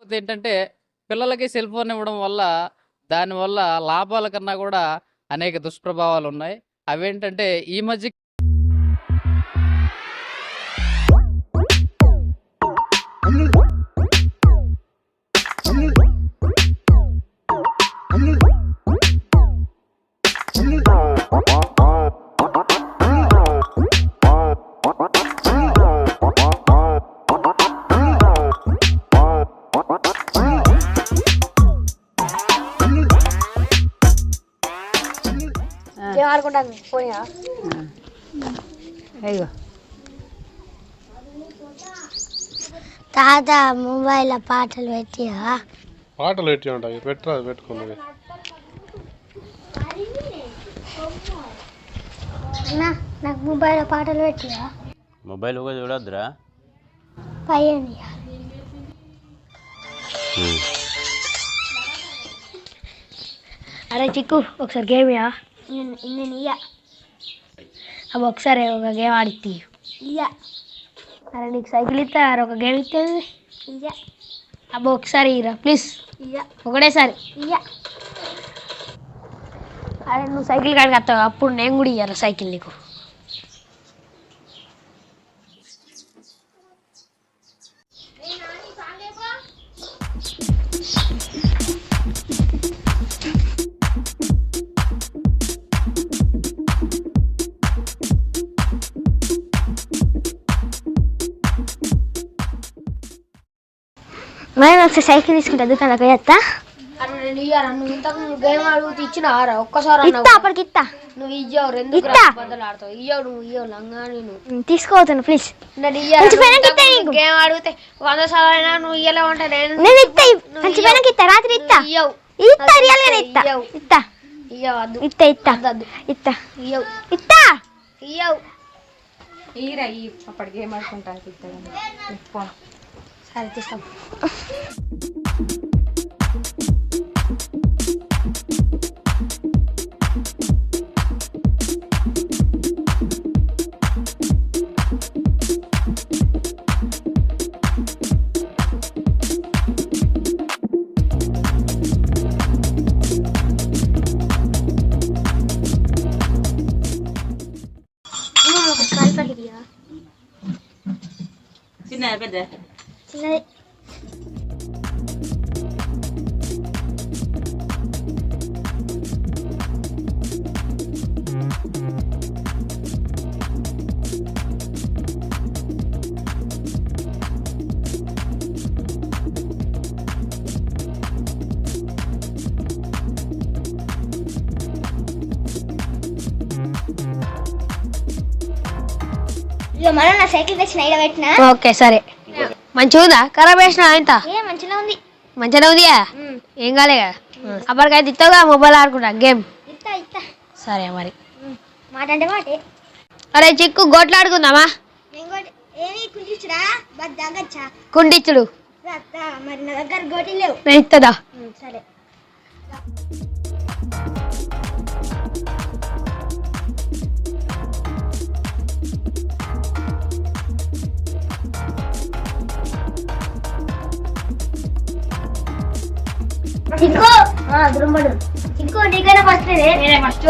కాకపోతే ఏంటంటే పిల్లలకి సెల్ ఫోన్ ఇవ్వడం వల్ల దానివల్ల లాభాల కన్నా కూడా అనేక దుష్ప్రభావాలు ఉన్నాయి. అవేంటంటే ఈ మధ్య ఏం ఆడుకుంటాను పోనీ అయ్యో తాత మొబైల్ పాటలు పెట్టివా పాటలు పెట్టి ఉంటాయి పెట్టరా పెట్టుకున్నది అన్నా నాకు మొబైల్ పాటలు పెట్టివా మొబైల్ కూడా చూడొద్దురా. పయ్యండి అరే చిక్కు ఒకసారి గేమ్ ఇయ్యా నేను ఇయ్య అవి ఒకసారి ఒక గేమ్ ఆడితే ఇయ్య అరే నీకు సైకిల్ ఇస్తా ఒక గేమ్ ఇస్తే ఇయ్య అబ్బా ఒకసారి ఇరా ప్లీజ్ ఇయ్య ఒకటేసారి ఇయ్య అరే నువ్వు సైకిల్ కాడికి వస్తావు అప్పుడు నేను కూడా ఇయ్యాలి సైకిల్ నీకు మరి ఒకసారి సైకిల్ తీసుకుంటా దుకాణంలో పోయేస్తా అరే నేను నువ్వు ఇంతకు నువ్వు గేమ్ అడుగుతూ ఒక్కసారి అన్నావు. అప్పటికి నువ్వు ఇయ్యవు రెండు ఇత్తా. బద్దలు ఆడతావు? ఇయ్యవు నువ్వు ఇయ్యవు తీసుకోవద్దును ప్లీజ్ నేను ఇత్తా. గేమ్ అడిగితే వంద సార్లు అయినా నువ్వు నేను నేను మంచి ఇయ్యవు. రాత్రి ఇస్తా నువ్వు ఇయ్యవు. ఇస్తా రియల్ గానే ఇస్తా ఇయ్యవు. ఇస్తా ఇయ్యవు వద్దు. ఇయ్యవు. ఇయ్యవు. ఈరా ఈ అప్పటి గేమ్ ఆడుకుంటా సరే తీసుకో చిన్నది ఇక మనం నా సైకిల్ తెచ్చిన ఈడ పెట్టిన? ఓకే సరే. మంచిగా ఉందా ఖరాబ్ వేసిన ఎంత మంచిగా ఉంది. మంచిగా ఉందిగా ఏం కాలే కదా అప్పటికైతే ఇస్తావుగా మొబైల్ ఆడుకుంటా గేమ్? సరే మరి. మాట అంటే మాటే. అరే చిక్కు గోట్లు ఆడుకుందామా? ఇంకోటి ఏమి కుదిర్చురా బట్ దగ్గచ్చా కుండిచ్చుడు. మరి నా దగ్గర గోటి లేవు. నేను ఇస్తుందా సరే. చిక్కు దురుంబడు చిక్కు నీకైనా ఫస్ట్ నేనే ఫస్ట్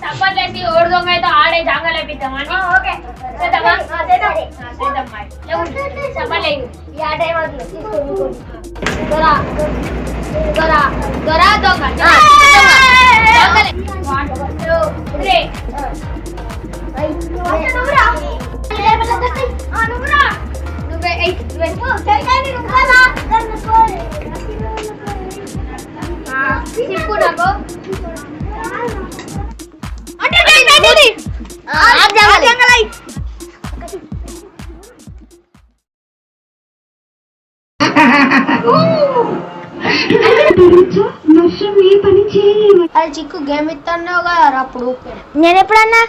చప్పట్లేసి ఓడి దొంగ అయితే ఆడే జాగా లేపిద్దామని ఓకే చేద్దామా? చేద్దాం చప్పట్లేదు ఈ ఆట ఏమవుతుంది. దొరా దొరా దొరా దొంగ. చిక్కు గేమ్ కదా అప్పుడు నేను ఎప్పుడన్నా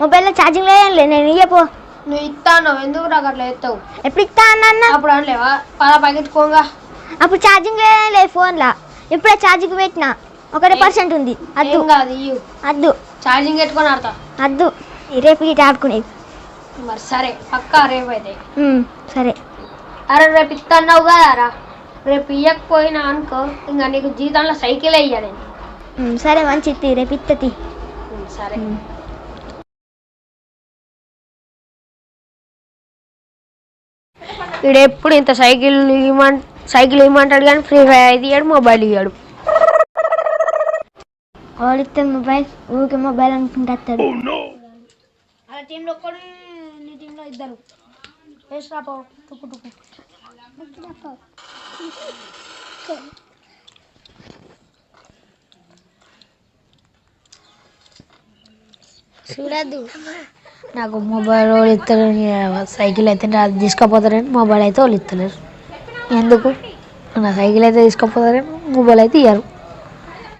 మొబైల్లో ఛార్జింగ్ లేదు నేను ఇయ్యపో. నువ్వు ఇస్తాను ఎందుకు నాకు అట్లా ఎత్తావు ఎప్పుడు ఇస్తా అన్నా అప్పుడు అనలేవా? పద పగెత్తుకోగా అప్పుడు ఛార్జింగ్ లేదు ఫోన్లో. ఇప్పుడే ఛార్జింగ్ పెట్టిన. ఒకటే పర్సెంట్ ఉంది. అద్దు. కాదు ఇయ్యు. అద్దు. ఛార్జింగ్ పెట్టుకొని ఆడతా. వద్దు రేపు ఇటు ఆడుకునేది. మరి సరే పక్కా రేపు అయితే సరే. అరే రేపు ఇస్తున్నావు కదా రా. రేపు ఇవ్వకపోయినా అనుకో ఇంకా నీకు జీతంలో సైకిల్ అయ్యా నేను. సరే మంచిది రేపు ఇత్తతి ఉమ్, సరే. వీడు ఎప్పుడు ఇంత సైకిల్ ఇవ్వమం సైకిల్ ఇవ్వమంటాడు కానీ ఫ్రీ ఫైర్ అయితే ఇయ్యాడు మొబైల్ ఇయ్యాడు. వాడితే మొబైల్ ఊరికే మొబైల్ అనుకుంటాడు అలా టీంలో ఒక్కడు నీ టీంలో ఇద్దరు. వేసి రాపో తుక్కు తుక్కు. చూడద్దు. నాకు మొబైల్ వాళ్ళు ఇస్తారు సైకిల్ అయితే అది తీసుకుపోతారని మొబైల్ అయితే వాళ్ళు ఇస్తలేరు ఎందుకు? నా సైకిల్ అయితే తీసుకుపోతారని మొబైల్ అయితే ఇవ్వరు